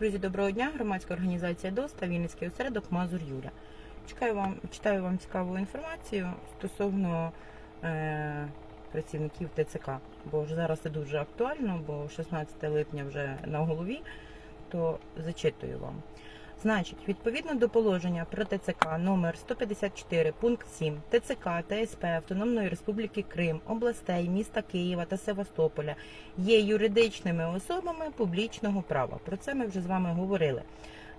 Друзі, доброго дня. Громадська організація ДОСТА, Вінницький осередок Мазур Юля. Чекаю вам, читаю вам цікаву інформацію стосовно е, працівників ТЦК, бо ж зараз це дуже актуально, бо 16 липня вже на голові, то зачитую вам. Значить, відповідно до положення про ТЦК номер 154 пункт 7 ТЦК та СП Автономної Республіки Крим, областей, міста Києва та Севастополя є юридичними особами публічного права. Про це ми вже з вами говорили.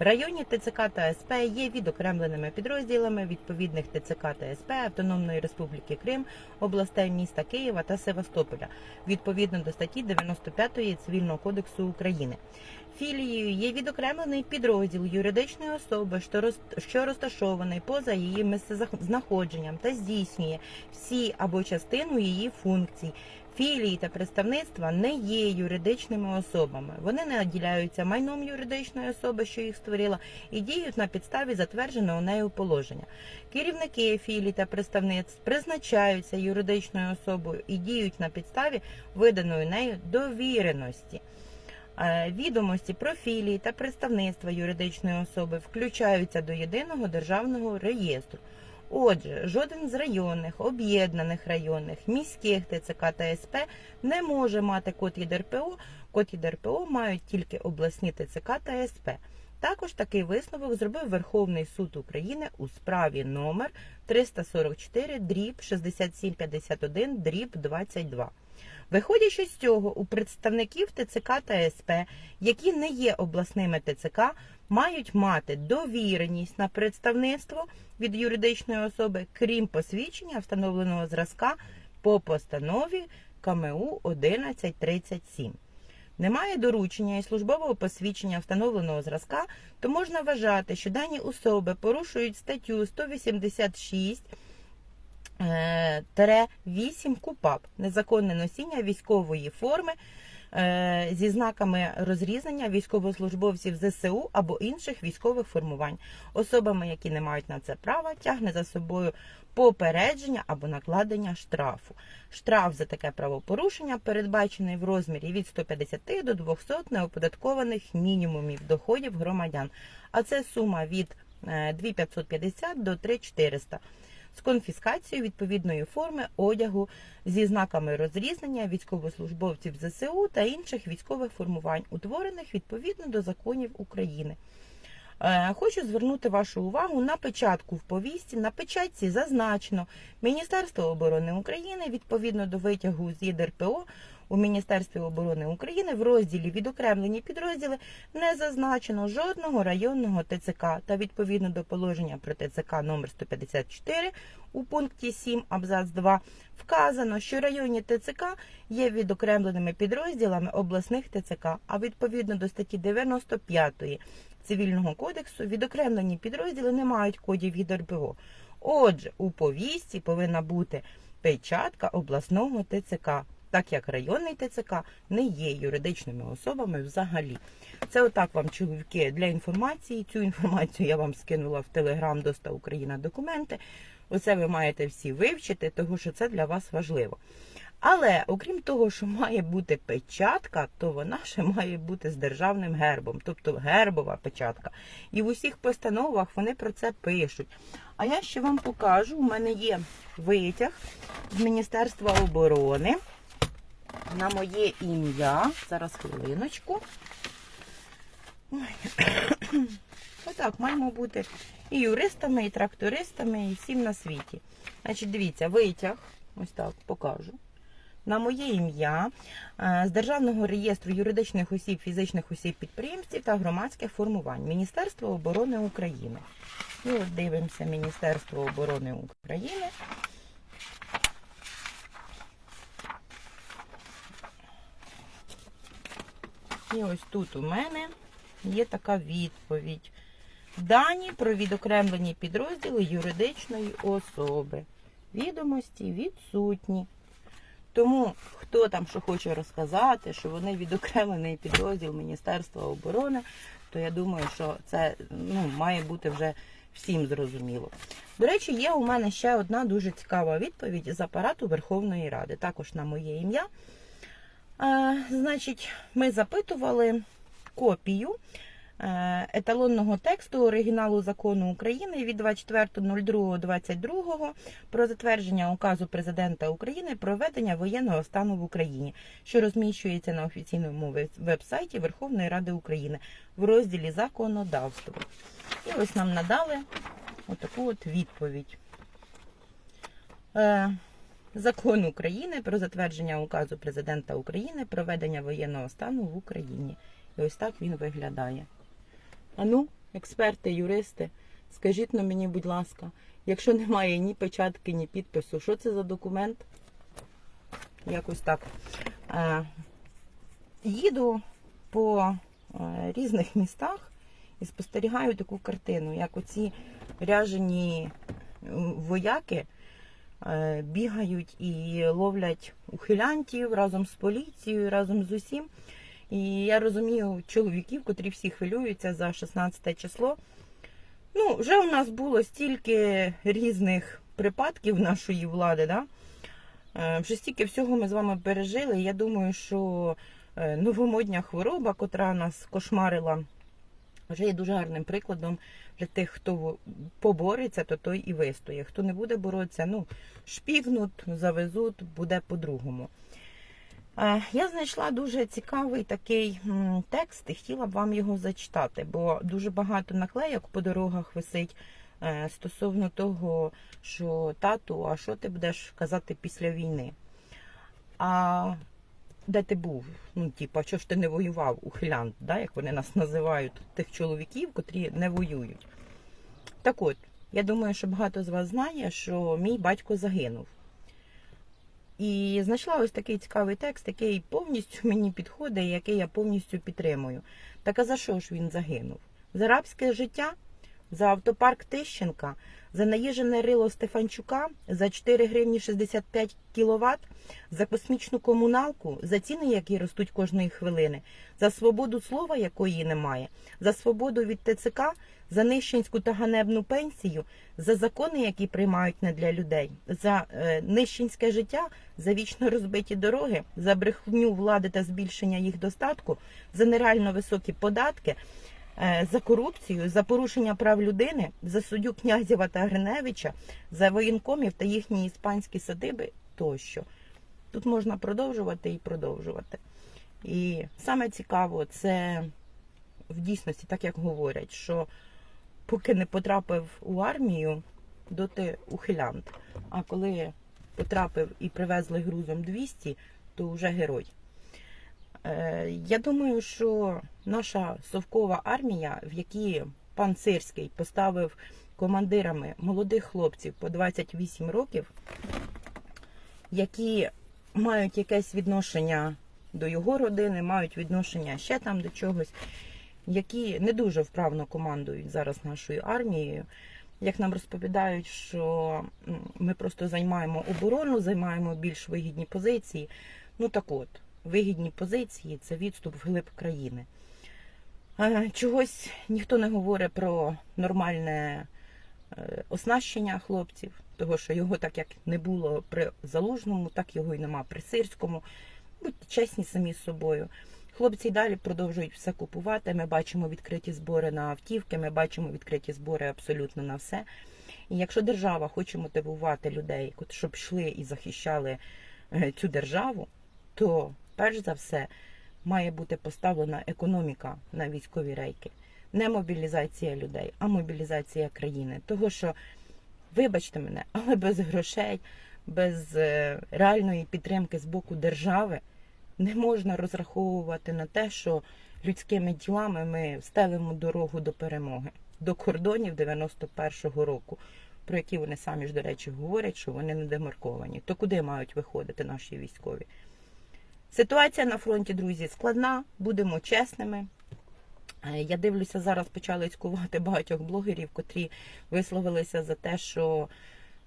Районні ТЦК та СП є відокремленими підрозділами відповідних ТЦК та СП Автономної Республіки Крим, областей міста Києва та Севастополя відповідно до статті 95 Цивільного кодексу України. Філією є відокремлений підрозділ юридичної особи, що розташований поза її місцезнаходженням та здійснює всі або частину її функцій. Філії та представництва не є юридичними особами. Вони не наділяються майном юридичної особи, що їх створила, і діють на підставі затвердженого нею положення. Керівники філій та представництв призначаються юридичною особою і діють на підставі виданої нею довіреності. Е, Відомості про філії та представництва юридичної особи включаються до єдиного державного реєстру. Отже, жоден з районних, об'єднаних районних, міських ТЦК та СП не може мати код ЄДРПО. Код ЄДРПО мають тільки обласні ТЦК та СП. Також такий висновок зробив Верховний суд України у справі номер 344 дріб 6751 дріб 22. Виходячи з цього, у представників ТЦК та СП, які не є обласними ТЦК, мають мати довіреність на представництво від юридичної особи, крім посвідчення встановленого зразка по постанові КМУ 1137. Немає доручення і службового посвідчення встановленого зразка, то можна вважати, що дані особи порушують статтю 186 е, тире 8 КУПАП незаконне носіння військової форми е, зі знаками розрізнення військовослужбовців ЗСУ або інших військових формувань. Особами, які не мають на це права, тягне за собою попередження або накладення штрафу. Штраф за таке правопорушення передбачений в розмірі від 150 до 200 неоподаткованих мінімумів доходів громадян, а це сума від е, 2550 до 3400 з конфіскацією відповідної форми одягу зі знаками розрізнення військовослужбовців ЗСУ та інших військових формувань, утворених відповідно до законів України. Е, Хочу звернути вашу увагу на печатку в повісті. На печатці зазначено Міністерство оборони України відповідно до витягу з ЄДРПО у Міністерстві оборони України в розділі відокремлені підрозділи не зазначено жодного районного ТЦК та відповідно до положення про ТЦК номер 154 у пункті 7 абзац 2 вказано, що районні ТЦК є відокремленими підрозділами обласних ТЦК, а відповідно до статті 95 Цивільного кодексу відокремлені підрозділи не мають кодів від РПО. Отже, у повістці повинна бути печатка обласного ТЦК, так як районний ТЦК не є юридичними особами взагалі. Це отак вам, чоловіки, для інформації. Цю інформацію я вам скинула в Телеграм Доста Україна документи. Оце ви маєте всі вивчити, тому що це для вас важливо. Але окрім того, що має бути печатка, то вона ще має бути з державним гербом, тобто гербова печатка. І в усіх постановах вони про це пишуть. А я ще вам покажу: у мене є витяг з Міністерства оборони на моє ім'я. Зараз хвилиночку. Отак, маємо бути і юристами, і трактористами, і всім на світі. Значить, дивіться, витяг, ось так покажу. На моє ім'я е, з Державного реєстру юридичних осіб, фізичних осіб, підприємців та громадських формувань Міністерства оборони України. І от дивимося Міністерство оборони України. І ось тут у мене є така відповідь. Дані про відокремлені підрозділи юридичної особи. Відомості відсутні. Тому хто там що хоче розказати, що вони відокремлений підрозділ Міністерства оборони, то я думаю, що це ну, має бути вже всім зрозуміло. До речі, є у мене ще одна дуже цікава відповідь з апарату Верховної Ради, також на моє ім'я. Е, значить, ми запитували копію е, еталонного тексту оригіналу закону України від 24.02.22 про затвердження указу президента України про введення воєнного стану в Україні, що розміщується на офіційному веб- веб-сайті Верховної Ради України в розділі законодавство. І ось нам надали отаку от відповідь. Закон України про затвердження указу президента України про введення воєнного стану в Україні. І ось так він виглядає. А ну, експерти, юристи, скажіть на мені, будь ласка, якщо немає ні печатки, ні підпису, що це за документ? Якось так. Е, їду по е, різних містах і спостерігаю таку картину, як оці ряжені вояки бігають і ловлять ухилянтів разом з поліцією, разом з усім. І я розумію чоловіків, котрі всі хвилюються за 16 число. Ну, вже у нас було стільки різних припадків нашої влади, да? Е, вже стільки всього ми з вами пережили. Я думаю, що е, новомодня хвороба, котра нас кошмарила, вже є дуже гарним прикладом для тих, хто побореться, то той і вистоє. Хто не буде боротися, ну, шпігнуть, завезуть, буде по-другому. Е, Я знайшла дуже цікавий такий текст і хотіла б вам його зачитати, бо дуже багато наклейок по дорогах висить е, стосовно того, що тату, а що ти будеш казати після війни? А де ти був? Ну, типа, що ж ти не воював ухилянт, да, як вони нас називають, тих чоловіків, котрі не воюють. Так от, я думаю, що багато з вас знає, що мій батько загинув. І знайшла ось такий цікавий текст, який повністю мені підходить, який я повністю підтримую. Так а за що ж він загинув? За рабське життя, за автопарк Тищенка, за наїжене рило Стефанчука, за 4 гривні 65 кіловат, за космічну комуналку, за ціни, які ростуть кожної хвилини, за свободу слова, якої немає, за свободу від ТЦК, за нищенську та ганебну пенсію, за закони, які приймають не для людей, за е, нищенське життя, за вічно розбиті дороги, за брехню влади та збільшення їх достатку, за нереально високі податки, за корупцію, за порушення прав людини, за суддю Князєва та Гриневича, за воєнкомів та їхні іспанські садиби тощо. Тут можна продовжувати і продовжувати. І саме цікаво, це в дійсності, так як говорять, що поки не потрапив у армію, доти ухилянт. А коли потрапив і привезли грузом 200, то вже герой. Е, Я думаю, що наша совкова армія, в якій пан Сирський поставив командирами молодих хлопців по 28 років, які мають якесь відношення до його родини, мають відношення ще там до чогось, які не дуже вправно командують зараз нашою армією. Як нам розповідають, що ми просто займаємо оборону, займаємо більш вигідні позиції. Ну так от, вигідні позиції це відступ вглиб країни. Е, Чогось ніхто не говорить про нормальне е, оснащення хлопців, того що його так як не було при залужному, так його і нема при сирському. Будьте чесні самі з собою. Хлопці й далі продовжують все купувати. Ми бачимо відкриті збори на автівки, ми бачимо відкриті збори абсолютно на все. І якщо держава хоче мотивувати людей, щоб йшли і захищали е, цю державу, то перш за все має бути поставлена економіка на військові рейки. Не мобілізація людей, а мобілізація країни. Того що, вибачте мене, але без грошей, без е, реальної підтримки з боку держави не можна розраховувати на те, що людськими ділами ми стелимо дорогу до перемоги, до кордонів 91-го року, про які вони самі ж, до речі, говорять, що вони не демарковані. То куди мають виходити наші військові? Ситуація на фронті, друзі, складна, будемо чесними. Е, Я дивлюся, зараз почали цькувати багатьох блогерів, котрі висловилися за те, що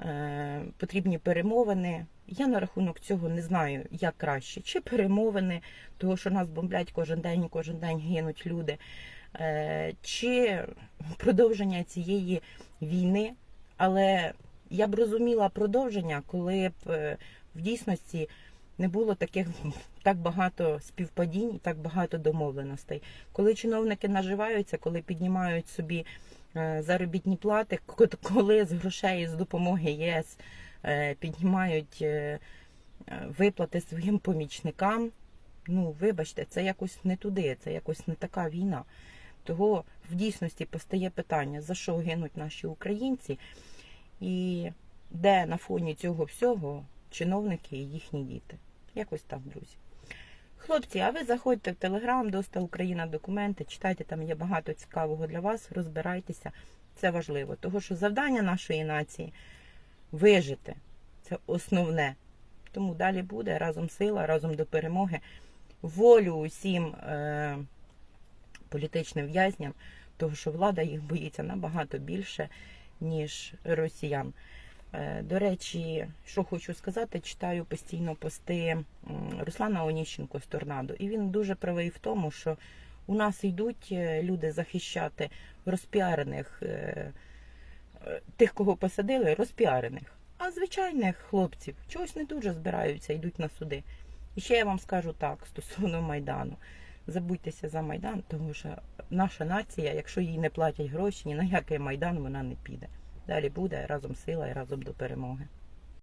е, потрібні перемовини. Я на рахунок цього не знаю, як краще. Чи перемовини, того, що нас бомблять кожен день, і кожен день гинуть люди, е, чи продовження цієї війни. Але я б розуміла продовження, коли б е, в дійсності не було таких так багато співпадінь так багато домовленостей. Коли чиновники наживаються, коли піднімають собі е, заробітні плати, ко- коли з грошей з допомоги ЄС е, піднімають е, виплати своїм помічникам. Ну, вибачте, це якось не туди, це якось не така війна. Того в дійсності постає питання, за що гинуть наші українці, і де на фоні цього всього чиновники і їхні діти. Якось так, друзі. Хлопці, а ви заходьте в Телеграм, Доста Україна документи, читайте, там є багато цікавого для вас, розбирайтеся. Це важливо. Тому що завдання нашої нації вижити. Це основне. Тому далі буде разом сила, разом до перемоги. Волю усім е, політичним в'язням, тому що влада їх боїться набагато більше, ніж росіян. Е, До речі, що хочу сказати, читаю постійно пости Руслана Оніщенко з Торнадо. І він дуже правий в тому, що у нас йдуть е, люди захищати розпіарених, е, тих, кого посадили, розпіарених. А звичайних хлопців чогось не дуже збираються, йдуть на суди. І ще я вам скажу так стосовно Майдану. Забудьтеся за Майдан, тому що наша нація, якщо їй не платять гроші, ні на який Майдан вона не піде. Далі буде разом сила і разом до перемоги.